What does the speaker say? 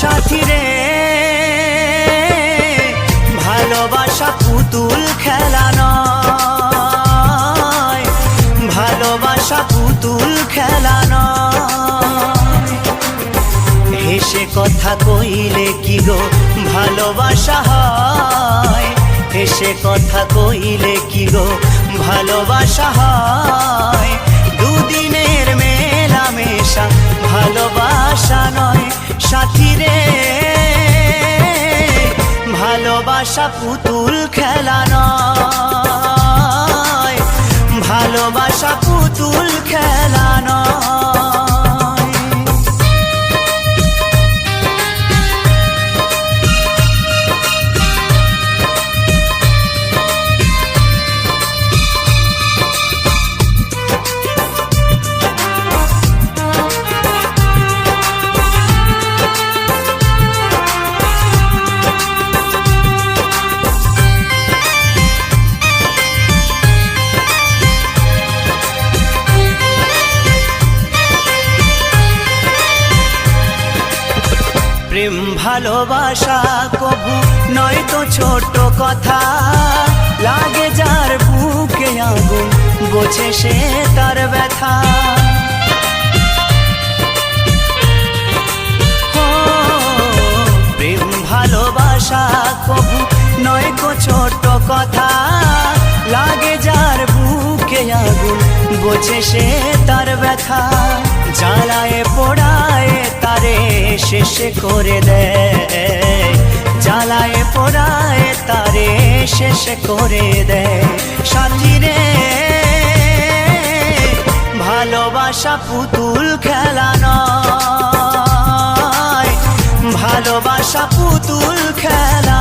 সাথী রে। ভালোবাসা পুতুল খেলা ভালোবাসা পুতুল খেলা হেসে কথা কইলে কি গো ভালোবাসা হয়? হেসে কথা কইলে কি গো ভালোবাসা ভালোবাসা পুতুল খেলা নয়। প্রেম ভালোবাসা কবু নয় তো ছোট কথা। লাগে যার বুকে আগুন, বোঝে সে তার ব্যথা। প্রেম ভালোবাসা কবু নয় তো ছোট কথা। লাগে যার বুকে আগুন, বোঝে সে তার ব্যথা। জ্বালায় পোড়ায় তারে। শেষ করে দেয়। জ্বালায় পোড়ায়, তারে শেষ করে দেয়। সাথী রে, ভালোবাসা পুতুল খেলা নয়। ভালোবাসা পুতুল খেলা